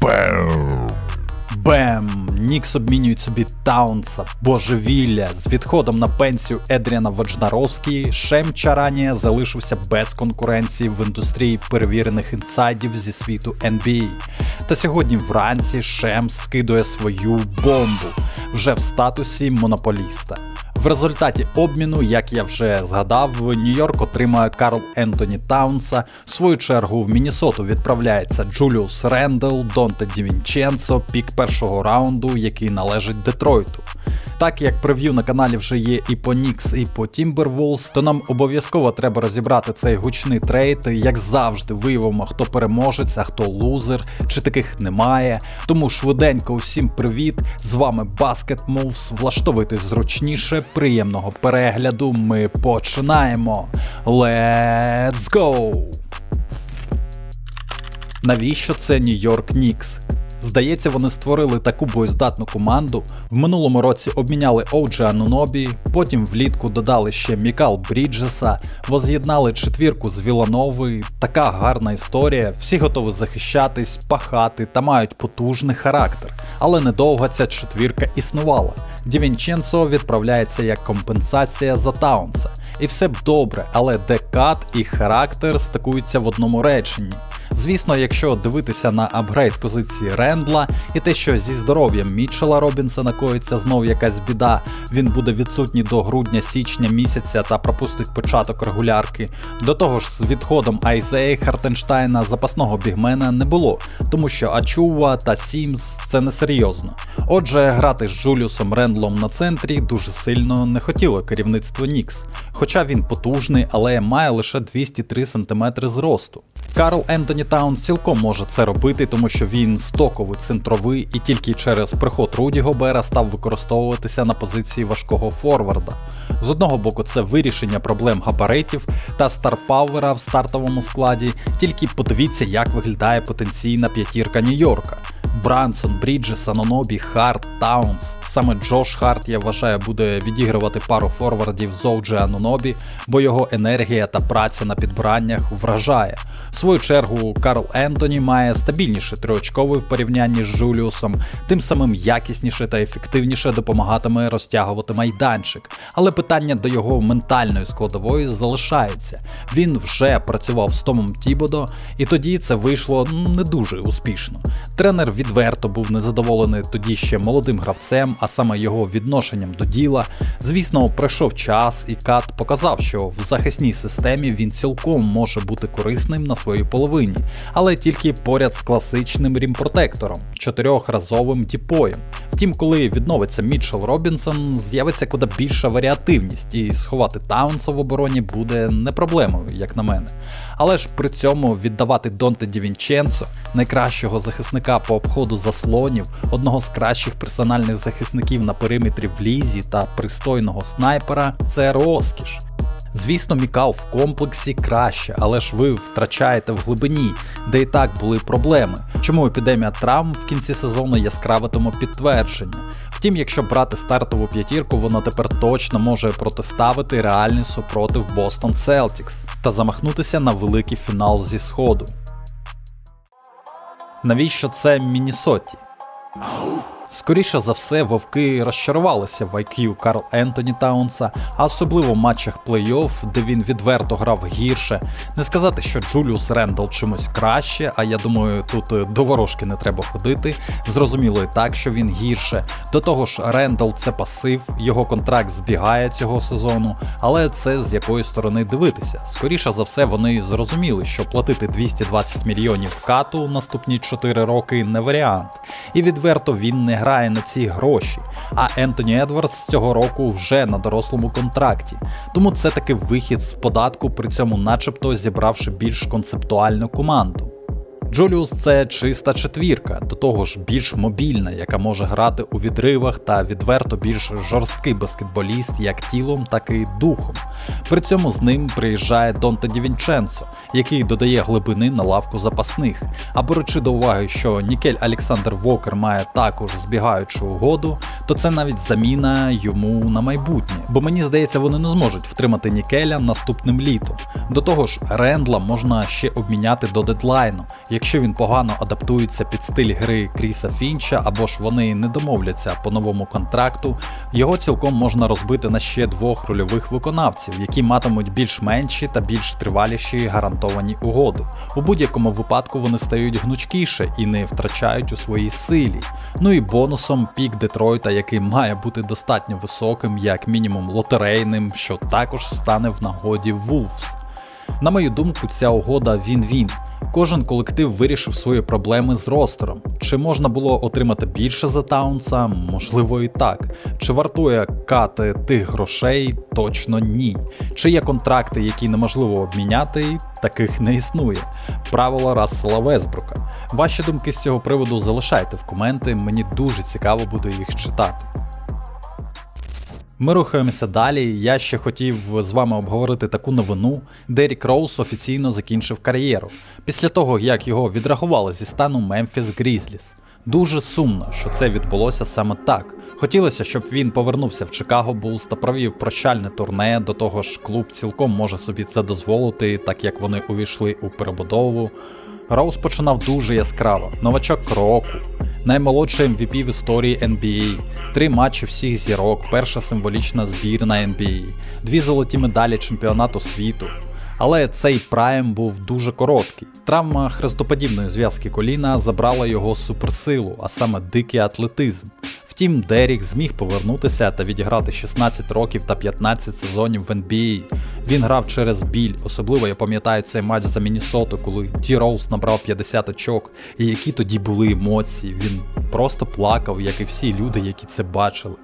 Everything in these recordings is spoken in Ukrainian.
Бем! Бем! Нікс обмінюють собі Таунса, божевілля. З відходом на пенсію Едріана Ваджнаровський Шем Чаранія залишився без конкуренції в індустрії перевірених інсайдів зі світу NBA. Та сьогодні вранці Шем скидує свою бомбу вже в статусі монополіста. В результаті обміну, як я вже згадав, Нью-Йорк отримує Карл Ентоні Таунса. В свою чергу в Міннесоту відправляється Джуліус Рендел, Донте Дівінченцо, пік першого раунду, який належить Детройту. Так як прев'ю на каналі вже є і по Нікс, і по Timberwolves, то нам обов'язково треба розібрати цей гучний трейд. Як завжди, виявимо, хто переможець, а хто лузер, чи таких немає. Тому швиденько усім привіт! З вами Basket Moves. Влаштовуйтесь зручніше, приємного перегляду. Ми починаємо. Let's go! Навіщо це Нью-Йорк Нікс? Здається, вони створили таку боєздатну команду. В минулому році обміняли Оуджа Анунобі, потім влітку додали ще Мікал Бріджеса, воз'єднали четвірку з Віланови. Така гарна історія. Всі готові захищатись, пахати та мають потужний характер. Але недовго ця четвірка існувала. Дівінченцо відправляється як компенсація за Таунса. І все б добре, але декат і характер стикуються в одному реченні. Звісно, якщо дивитися на апгрейд позиції Рендла і те, що зі здоров'ям Мітчела Робінсона коїться знов якась біда, він буде відсутній до грудня-січня місяця та пропустить початок регулярки. До того ж, з відходом Айзеї Хартенштайна запасного бігмена не було, тому що Ачува та Сімс це несерйозно. Отже, грати з Джуліусом Рендлом на центрі дуже сильно не хотіло керівництво Нікс, хоча він потужний, але має лише 203 см зросту. Карл Ентоні Таунс цілком може це робити, тому що він стоковий центровий і тільки через приход Руді Гобера став використовуватися на позиції важкого форварда. З одного боку, це вирішення проблем габаритів та старпауера в стартовому складі, тільки подивіться, як виглядає потенційна п'ятірка Нью-Йорка. Брансон, Бріджес, Анонобі, Харт, Таунс. Саме Джош Харт, я вважаю, буде відігрувати пару форвардів з Оуджі Анонобі, бо його енергія та праця на підбраннях вражає. В свою чергу, Карл Ентоні має стабільніше триочковий в порівнянні з Джуліусом, тим самим якісніше та ефективніше допомагатиме розтягувати майданчик. Але питання до його ментальної складової залишається. Він вже працював з Томом Тібодо, і тоді це вийшло не дуже успішно. Тренер відверто був незадоволений тоді ще молодим гравцем, а саме його відношенням до діла. Звісно, пройшов час, і Кат показав, що в захисній системі він цілком може бути корисним на своїй половині, але тільки поряд з класичним рімпротектором, чотирьохразовим діпоєм. Втім, коли відновиться Мітчел Робінсон, з'явиться куди більша варіативність, і сховати Таунса в обороні буде не проблемою, як на мене. Але ж при цьому віддавати Донте Дівінченцо, найкращого захисника по обходу заслонів, одного з кращих персональних захисників на периметрі в лізі та пристойного снайпера це розкіш. Звісно, Мікал в комплексі краще, але ж ви втрачаєте в глибині, де і так були проблеми. Чому епідемія травм в кінці сезону яскраве тому підтвердження. Втім, якщо брати стартову п'ятірку, воно тепер точно може протиставити реальний супротив Бостон Селтікс та замахнутися на великий фінал зі сходу. Навіщо це Міннесоті? Скоріше за все, вовки розчарувалися в IQ Карл Ентоні Таунса, а особливо в матчах плей-офф, де він відверто грав гірше. Не сказати, що Джуліус Рендл чимось краще, а я думаю, тут до ворожки не треба ходити. Зрозуміло і так, що він гірше. До того ж, Рендл це пасив, його контракт збігає цього сезону, але це з якої сторони дивитися. Скоріше за все, вони зрозуміли, що платити 220 мільйонів кату наступні 4 роки не варіант. І відверто він не грає на ці гроші. А Ентоні Едвардс цього року вже на дорослому контракті. Тому це таки вихід з податку, при цьому, начебто, зібравши більш концептуальну команду. Джуліус це чиста четвірка, до того ж більш мобільна, яка може грати у відривах та відверто більш жорсткий баскетболіст як тілом, так і духом. При цьому з ним приїжджає Донте Дівінченцо, який додає глибини на лавку запасних. А беручи до уваги, що Нікель Олександр Вокер має також збігаючу угоду, то це навіть заміна йому на майбутнє. Бо мені здається, вони не зможуть втримати Нікеля наступним літом. До того ж, Рендла можна ще обміняти до дедлайну якщо він погано адаптується під стиль гри Кріса Фінча або ж вони не домовляться по новому контракту, його цілком можна розбити на ще двох рольових виконавців, які матимуть більш менші та більш триваліші гарантовані угоди. У будь-якому випадку вони стають гнучкіше і не втрачають у своїй силі. Ну і бонусом пік Детройта, який має бути достатньо високим, як мінімум лотерейним, що також стане в нагоді Wolves. На мою думку, ця угода він-він. Кожен колектив вирішив свої проблеми з ростером. Чи можна було отримати більше за Таунса? Можливо, і так. Чи вартує кати тих грошей? Точно ні. Чи є контракти, які неможливо обміняти? Таких не існує. Правила Рассела Весбрука. Ваші думки з цього приводу залишайте в коменти, мені дуже цікаво буде їх читати. Ми рухаємося далі. Я ще хотів з вами обговорити таку новину. Дерік Роуз офіційно закінчив кар'єру після того, як його відрахували зі стану Мемфіс Грізліс. Дуже сумно, що це відбулося саме так. Хотілося, щоб він повернувся в Чикаго Булс та провів прощальне турне. До того ж, клуб цілком може собі це дозволити, так як вони увійшли у перебудову. Роуз починав дуже яскраво, новачок року, наймолодший MVP в історії NBA, три матчі всіх зірок, перша символічна збірна NBA, дві золоті медалі чемпіонату світу. Але цей прайм був дуже короткий. Травма хрестоподібної зв'язки коліна забрала його суперсилу, а саме дикий атлетизм. Втім, Дерік зміг повернутися та відіграти 16 років та 15 сезонів в NBA. Він грав через біль, особливо я пам'ятаю цей матч за Міннесоту, коли Ті Роуз набрав 50 очок, і які тоді були емоції. Він просто плакав, як і всі люди, які це бачили.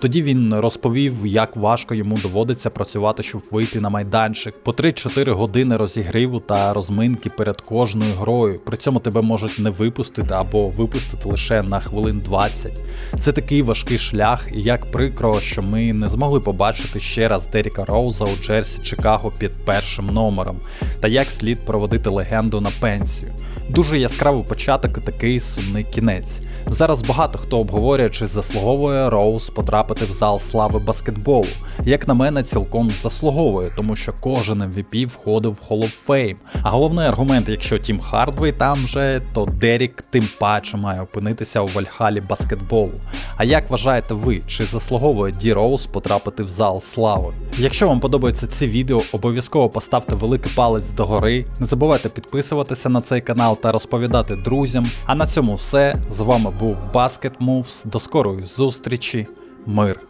Тоді він розповів, як важко йому доводиться працювати, щоб вийти на майданчик, по 3-4 години розігріву та розминки перед кожною грою. При цьому тебе можуть не випустити або випустити лише на хвилин 20. Це такий важкий шлях, і як прикро, що ми не змогли побачити ще раз Деріка Роуза у Джерсі Чикаго під першим номером, та як слід проводити легенду на пенсію. Дуже яскравий початок і такий сумний кінець. Зараз багато хто обговорює, чи заслуговує Роуз потрапити в зал слави баскетболу. Як на мене, цілком заслуговує, тому що кожен MVP входив в Hall of Fame. А головний аргумент, якщо Тім Хардвей там же, то Дерік тим паче має опинитися у Вальхалі баскетболу. А як вважаєте ви, чи заслуговує Ді Роуз потрапити в зал слави? Якщо вам подобається це відео, обов'язково поставте великий палець догори. Не забувайте підписуватися на цей канал та розповідати друзям. А на цьому все. З вами був Basket Moves. До скорої зустрічі. Мир.